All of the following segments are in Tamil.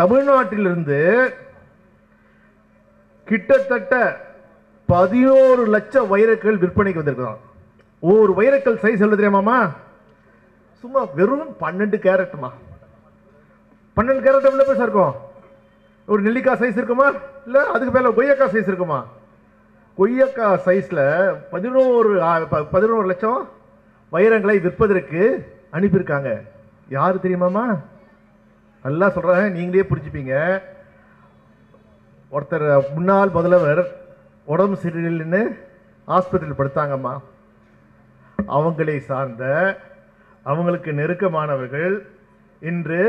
தமிழ்நாட்டிலிருந்து கிட்டத்தட்ட பதினோரு லட்சம் வைரக்கல் விற்பனைக்கு வந்திருக்கிறான் ஒரு வைரக்கல் சைஸ் எழுது தெரியுமாமா சும்மா வெறும் பன்னெண்டு கேரட்டுமா பன்னெண்டு கேரட் எவ்வளோ பெருசா இருக்கும்? ஒரு நெல்லிக்காய் சைஸ் இருக்குமா? இல்லை அதுக்கு மேலே கொய்யக்காய் சைஸ் இருக்குமா? கொய்யக்காய் சைஸில் பதினோரு பதினோரு லட்சம் வைரங்களை விற்பதற்கு அனுப்பியிருக்காங்க. யார் தெரியுமாமா நல்லா சொல்கிறாங்க நீங்களே பிடிச்சிப்பீங்க ஒருத்தர் முன்னாள் முதல்வர் உடம்பு சரியில்லைன்னு ஆஸ்பத்திரியில் படுத்தாங்கம்மா. அவங்களை சார்ந்த அவங்களுக்கு நெருக்கமானவர்கள் இன்று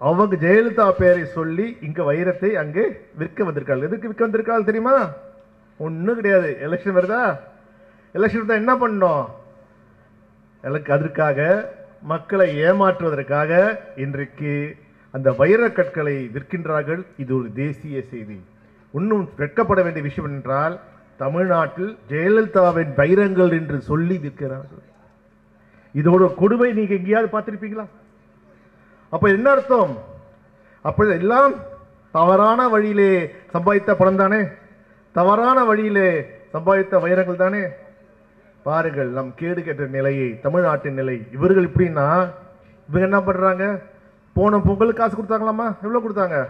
அவங்க ஜெயலலிதா பேரை சொல்லி இங்கே வைரத்தை அங்கே விற்க வந்திருக்காள். எதுக்கு விற்க வந்திருக்காள் தெரியுமா? ஒன்றும் கிடையாது. எலெக்ஷன் வருதா? எலெக்ஷன் தான் என்ன பண்ணோம் எனக்கு அதற்காக மக்களை ஏமாற்றுவதற்காக இன்றைக்கு அந்த வைரக்கற்களை விற்கின்றார்கள். இது ஒரு தேசிய செய்தி. இன்னும் வெட்கப்பட வேண்டிய விஷயம் என்றால் தமிழ்நாட்டில் ஜெயலலிதாவின் வைரங்கள் என்று சொல்லி விற்கிறார்கள். இதோட கொடுமை நீங்க எங்கேயாவது பார்த்துருப்பீங்களா? அப்ப என்ன அர்த்தம்? அப்ப எல்லாம் தவறான வழியிலே சம்பாதித்த பணம் தானே? தவறான வழியிலே சம்பாதித்த வைரங்கள் தானே? பாருங்கள் நம் கேடு கெட்ட நிலையை தமிழ்நாட்டின் நிலை. இவர்கள் இப்படின்னா இவங்க என்ன பண்ணுறாங்க போன பொங்கலுக்கு காசு கொடுத்தாங்களாம்மா? எவ்வளோ கொடுத்தாங்க?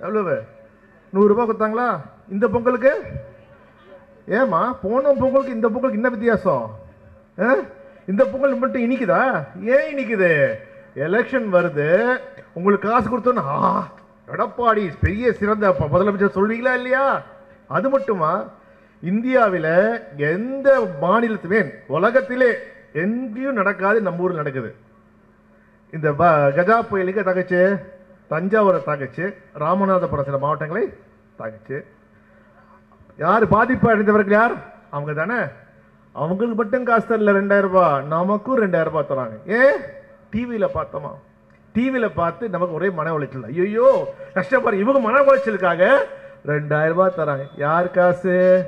எவ்வளவு? நூறுரூபா கொடுத்தாங்களா? இந்த பொங்கலுக்கு? ஏமா போன பொங்கலுக்கு இந்த பொங்கலுக்கு என்ன வித்தியாசம்? ஆ? இந்த பொங்கல் மட்டும் இனிக்குதா? ஏன் இனிக்குது? எலெக்ஷன் வருது. உங்களுக்கு காசு கொடுத்தோன்னா எடப்பாடி பெரிய சிறந்த முதலமைச்சர் சொல்வீங்களா இல்லையா? அது மட்டுமா? இந்தியாவில் எந்த மாநிலத்திலே உலகத்திலே எங்கேயும் நடக்காது நம்ம ஊரில் நடக்குது. இந்த கஜா புயலுக்கு தகச்சு தஞ்சாவூரை தாக்குச்சு. ராமநாதபுரம் சில மாவட்டங்களை தாக்குச்சு. யார் பாதிப்பு அடைந்தவர்கள் யார்? அவங்க தானே. அவங்களுக்கு மட்டும் காசு தரல ரெண்டாயிரம் ரூபாய். நமக்கும் ரெண்டாயிரம் ரூபாய் தராங்க. ஏன் டிவியில் பார்த்தோமா? டிவியில் பார்த்து நமக்கு ஒரே மன உளைச்சல். ஐயோ கஷ்டப்படுற இவங்க மன உளைச்சலுக்காக ரெண்டாயிரம் ரூபாய் தராங்க. யார் காசு?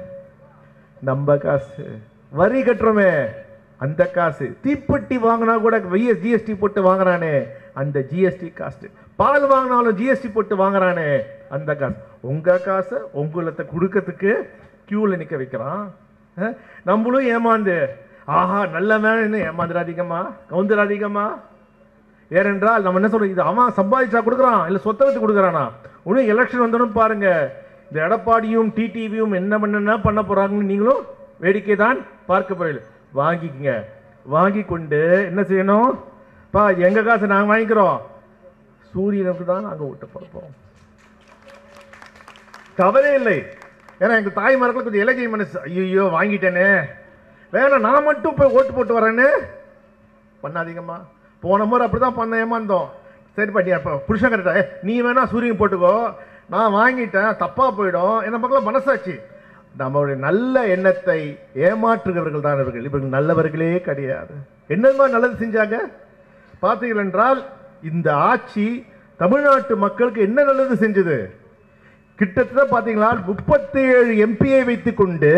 நம்ம காசு. வரி கட்டுறோமே. அந்த காசு. தீப்பெட்டி வாங்கினா கூட ஜிஎஸ்டி போட்டு வாங்குறானே. அந்த ஜிஎஸ்டி காஸ்ட் பால் வாங்கினாலும் ஜிஎஸ்டி போட்டு வாங்குறானே. அந்த காசு. உங்கள் காசை உங்களத்தை கொடுக்கறதுக்கு க்யூவில் நிற்க வைக்கிறான். நம்மளும் ஏமாந்து. ஆஹா நல்ல மேலே ஏமாந்துடாதீங்கம்மா. கவுந்துடாதீங்கம்மா. ஏனென்றால் நம்ம என்ன சொல்கிறோம் இது அவன் சம்பாதிச்சா கொடுக்குறான். இல்லை சொத்தை வச்சு கொடுக்குறானா? இன்னும் எலெக்ஷன் வந்தோன்னு பாருங்கள் இந்த எடப்பாடியும் டிடிவியும் என்ன பண்ண பண்ண போகிறாங்கன்னு நீங்களும் வேடிக்கை தான் பார்க்க போறீங்க. வாங்கிக்கங்க. வாங்கி கொண்டு என்ன செய்யணும்? பா எங்கள் காசை நாங்கள் வாங்கிக்கிறோம். சூரியனுக்கு தான் நாங்கள் ஓட்டு பார்ப்போம். தவறே இல்லை. ஏன்னா எங்கள் தாய்மார்களுக்கு கொஞ்சம் இலக்கிய மனசு ஐயோ வாங்கிட்டேனே. வேணாம் நான் மட்டும் போய் ஓட்டு போட்டு வரேன்னு பண்ணாதீங்கம்மா. போன முறை அப்படிதான் பண்ண ஏமாந்தோம். சரி பாட்டி அப்போ புருஷன் கரெக்டா நீ வேணால் சூரியன் போட்டுக்கோ. நான் வாங்கிட்டேன் தப்பாக போயிடும். என்ன பக்கம் மனசாட்சி. நம்மளுடைய நல்ல எண்ணத்தை ஏமாற்றுகிறவர்கள் தான் இவர்கள். இவர்கள் நல்லவர்களே கிடையாது. என்னமா நல்லது செஞ்சாங்க? பார்த்தீர்கள் என்றால் இந்த ஆட்சி தமிழ்நாட்டு மக்களுக்கு என்ன நல்லது செஞ்சது? கிட்டத்தட்ட பார்த்தீங்களா முப்பத்தி ஏழு எம்பியை வைத்துக்கொண்டு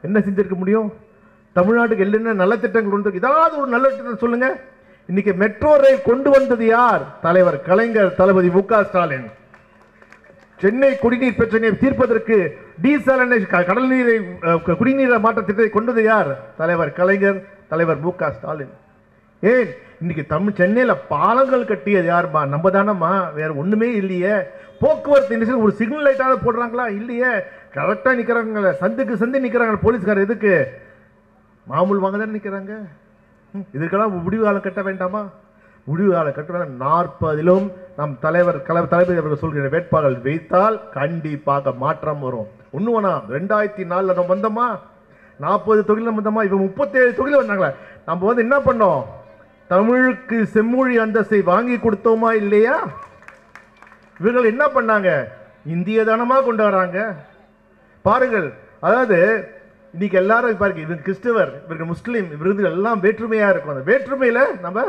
என்ன செஞ்சிருக்க முடியும்? தமிழ்நாட்டுக்கு என்னென்ன நல்ல திட்டங்கள் உண்டு? ஏதாவது ஒரு நல்ல திட்டம் சொல்லுங்க. இன்னைக்கு மெட்ரோ ரயில் கொண்டு வந்தது யார்? தலைவர் கலைஞர் தளபதி மு ஸ்டாலின். சென்னை குடிநீர் பிரச்சனையை தீர்ப்பதற்கு டீசாலினேஷன் கடல் நீரை குடிநீரை குடிநீர் மாற்ற திட்டத்தை கொண்டது யார்? தலைவர் கலைஞர் தலைவர் மு க ஸ்டாலின். ஏன்? இன்னைக்கு தமிழ் சென்னையில் பாலங்கள் கட்டியது யாருமா? நம்ம தானம்மா வேற ஒன்றுமே இல்லையே. போக்குவரத்து நெரிசல் ஒரு சிக்னல் லைட்டாவது போடுறாங்களா? இல்லையே. கரெக்டாக நிற்கிறாங்களே சந்துக்கு சந்து நிற்கிறாங்க போலீஸ்கார் எதுக்கு? மாமூல் வாங்க தானே நிற்கிறாங்க இதுக்கெல்லாம் முடிவு காலம் கட்ட வேண்டாமா? முடிவு காலம் கட்ட வேண்டாம். நாற்பதிலும் நம் தலைவர் கல தளபதி அவர்கள் சொல்கிற வேட்பாளர் வைத்தால் கண்டிப்பாக மாற்றம் வரும். ஒன்று வேணாம் ரெண்டாயிரத்தி நாலில் நம்ம வந்தோமா? நாற்பது தொகுதியில் நம்ம வந்தோமா? இப்போ முப்பத்தேழு தொகுதியில் வந்தாங்களே. நம்ம வந்து என்ன பண்ணோம்? தமிழுக்கு செம்மொழி அந்தஸ்தை வாங்கி கொடுத்தோமா இல்லையா? இவர்கள் என்ன பண்ணாங்க? இந்திய தானமாக கொண்டு வராங்க. பாருங்கள் அதாவது இன்னைக்கு எல்லாரும் பாருங்க இவங்க கிறிஸ்தவர் இவர்கள் முஸ்லீம் விருதுகள் எல்லாம் வேற்றுமையாக இருக்கும் அந்த வேற்றுமையில் நம்ம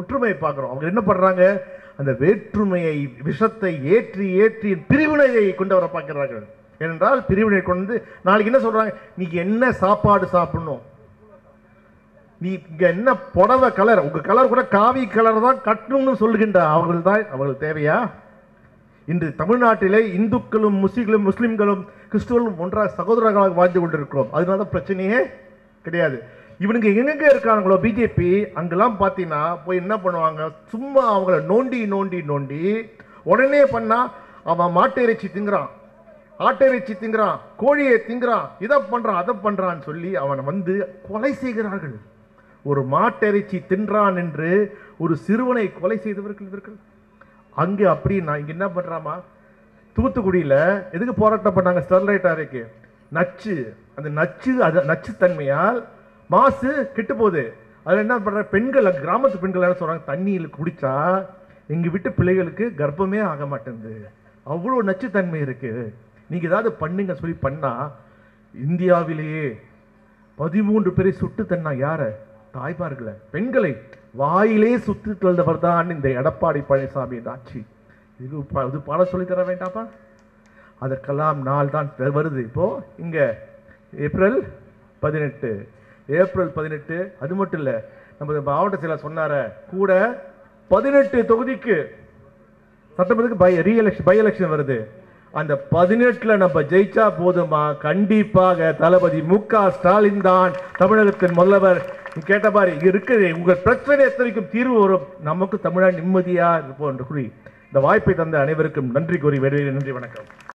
ஒற்றுமையை பார்க்குறோம். அவங்க என்ன பண்ணுறாங்க அந்த வேற்றுமையை விஷத்தை ஏற்றி ஏற்றி பிரிவினையை கொண்டு வர பார்க்கிறார்கள். ஏனென்றால் பிரிவினை கொண்டு வந்து நாளைக்கு என்ன சொல்கிறாங்க நீ என்ன சாப்பாடு சாப்பிடணும்? நீ இங்கே என்ன புடவை கலர் உங்கள் கலர் கூட காவி கலர் தான் கட்டணும்னு சொல்லுகின்ற அவர்கள் தான் அவர்கள் தேவையா? இன்று தமிழ்நாட்டிலே இந்துக்களும் முஸ்லீம்களும் முஸ்லீம்களும் கிறிஸ்துவர்களும் ஒன்றாக சகோதரர்களாக வாழ்ந்து கொண்டிருக்கிறோம். அதனால தான் பிரச்சனையே கிடையாது. இவனுங்க எங்கெங்க இருக்காங்களோ பிஜேபி அங்கெல்லாம் பார்த்தீங்கன்னா போய் என்ன பண்ணுவாங்க? சும்மா அவங்கள நோண்டி நோண்டி நோண்டி உடனே பண்ணா அவன் மாட்டு இறைச்சி திங்குறான். ஆட்டிறைச்சி திங்குறான். கோழியை திங்குறான். இதை பண்றான் அதை பண்றான்னு சொல்லி அவனை வந்து கொலை செய்கிறார்கள். ஒரு மாட்டிறைச்சி தின்றான் என்று ஒரு சிறுவனை கொலை செய்தவர்கள் இவர்கள். அங்கே அப்படி நான் இங்கே என்ன பண்ணுறாமா தூத்துக்குடியில் எதுக்கு போராட்டம் பண்ணாங்க ஸ்டெர்லைட் அறைக்கு? நச்சு. அந்த நச்சு அது நச்சுத்தன்மையால் மாசு கெட்டு போகுது அதில் என்ன பண்ணுறாங்க பெண்கள் கிராமத்து பெண்கள் என்ன சொல்கிறாங்க தண்ணியில் குடித்தா எங்கள் வீட்டு பிள்ளைகளுக்கு கர்ப்பமே ஆக மாட்டேங்குது. அவ்வளோ நச்சுத்தன்மை இருக்குது நீங்கள் ஏதாவது பண்ணுங்க சொல்லி பண்ணால் இந்தியாவிலேயே பதிமூன்று பேரை சுட்டு தன்னா யாரை? தாய்மார்களை. பெண்களை வாயிலே சுத்து தள்ளவர் தான் இந்த எடப்பாடி பழனிசாமி ஆட்சி. இது ப- இது பாட சொல்லி தர வேண்டாமா அதற்கெல்லாம் நாள் தான் வருது. இப்போது இங்கே ஏப்ரல் பதினெட்டு. ஏப்ரல் பதினெட்டு அது மட்டும் இல்லை நம்ம மாவட்ட செயலர் சொன்னார கூட பதினெட்டு தொகுதிக்கு சட்டமன்றத்துக்கு பை ரீஎலெக்ஷன் பை எலெக்ஷன் வருது. அந்த பதினெட்டில் நம்ம ஜெயிச்சா போதுமா? கண்டிப்பாக தளபதி மு க ஸ்டாலின் தான் தமிழகத்தின் முதல்வர். நீ கேட்ட மாதிரி இங்க இருக்குது பிரச்சனை எத்தனைக்கும் தீர்வு வரும்? நமக்கு தமிழா நிம்மதியாக இருப்போம் என்று கூறி இந்த வாய்ப்பை தந்த அனைவருக்கும் நன்றி கூறி வெளியே நன்றி வணக்கம்.